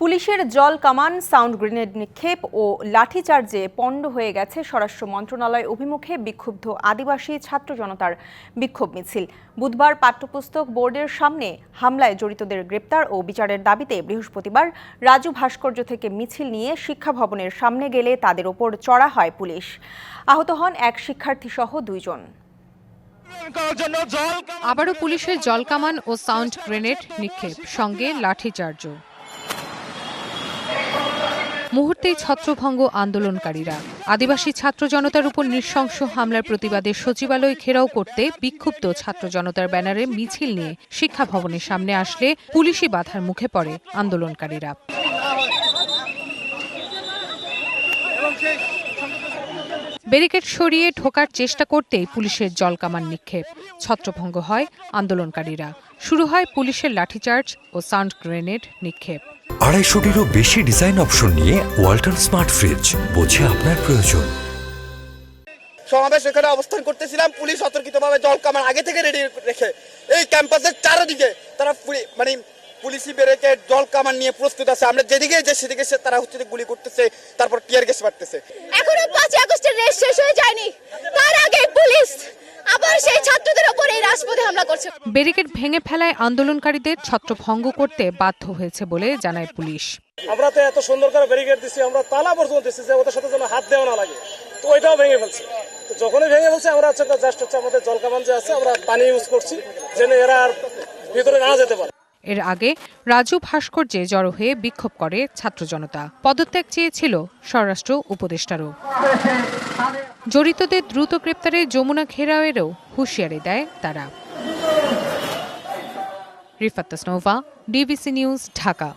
পুলিশের জল কামান, সাউন্ড গ্রেনেড নিক্ষেপ ও লাঠিচার্জে পণ্ড হয়ে গেছে স্বরাষ্ট্র মন্ত্রণালয় অভিমুখে বিক্ষুব্ধ আদিবাসী ছাত্র জনতার বিক্ষোভ মিছিল। বুধবার পাঠ্যপুস্তক বোর্ডের সামনে হামলায় জড়িতদের গ্রেপ্তার ও বিচারের দাবিতে বৃহস্পতিবার রাজু ভাস্কর্য থেকে মিছিল নিয়ে শিক্ষা ভবনের সামনে গেলে তাদের ওপর চড়া হয় পুলিশ। আহত হন এক শিক্ষার্থী সহ দুইজন। আবারও পুলিশের জলকামান ও সাউন্ড গ্রেনেড নিক্ষেপ, সঙ্গে লাঠিচার্জও। মুহূর্তেই ছত্রভঙ্গ আন্দোলনকারীরা। আদিবাসী ছাত্র জনতার উপর নৃশংস হামলার প্রতিবাদে সচিবালয় ঘেরাও করতে বিক্ষুব্ধ ছাত্র জনতার ব্যানারে মিছিল নিয়ে শিক্ষা ভবনের সামনে আসলে পুলিশি বাধার মুখে পড়ে আন্দোলনকারীরা। ব্যারিকেড সরিয়ে ঢোকার চেষ্টা করতেই পুলিশের জলকামান নিক্ষেপ। ছত্রভঙ্গ হয় আন্দোলনকারীরা। শুরু হয় পুলিশের লাঠিচার্জ ও সাউন্ড গ্রেনেড নিক্ষেপ। আড়াইশোটিরও বেশি ডিজাইন অপশন নিয়ে ওয়াল্টন স্মার্ট ফ্রিজ বোঝে আপনার প্রয়োজন। সমাবেশ এখানে অবস্থান করতেছিলাম পুলিশ অতর্কিতভাবে জল কামান আগে থেকে রেডি রেখে এই ক্যাম্পাসের চারিদিকে তারা পুলি- মানে পুলিশি ব্যারিকেড জল কামান নিয়ে প্রস্তুত আছে। আমরা যেদিকে যে সেদিকে সে তারা হচ্ছে গুলি করতেছে তারপর টিয়ার গ্যাস মারতেছে এখনও পাঁচই আগস্টের রেস শেষ হয়ে যায়নি তার আগে পুলিশ আবার সেই হামলা করছে। ব্যারিকেড ভেঙে ফেলায় আন্দোলনকারীদের ছত্রভঙ্গ করতে বাধ্য হয়েছে বলে জানায় পুলিশ। আমরা তো এত সুন্দর করে ব্যারিকেড দিছি আমরা তালা পর্যন্ত দিছি যে ওদের সাথে যেন হাত দেওয়া না লাগে। তো ওইটাও ভেঙে ফেলছে। তো যখনই ভেঙে ফেলছে আমরা হচ্ছে জাস্ট হচ্ছে আমাদের জলকামান যে আছে আমরা পানি ইউজ করছি যেন এরা আর ভিতরে না যেতে পারে। এর আগে রাজু ভাস্কর্যে জড়ো হয়ে বিক্ষোভ করে ছাত্র জনতা পদত্যাগ চেয়েছিল স্বরাষ্ট্র উপদেষ্টারও। জড়িতদের দ্রুত গ্রেপ্তারে যমুনা ঘেরাওয়েরও হুঁশিয়ারি দেয় তারা। Rifat Tasnova, DBC news, Dhaka.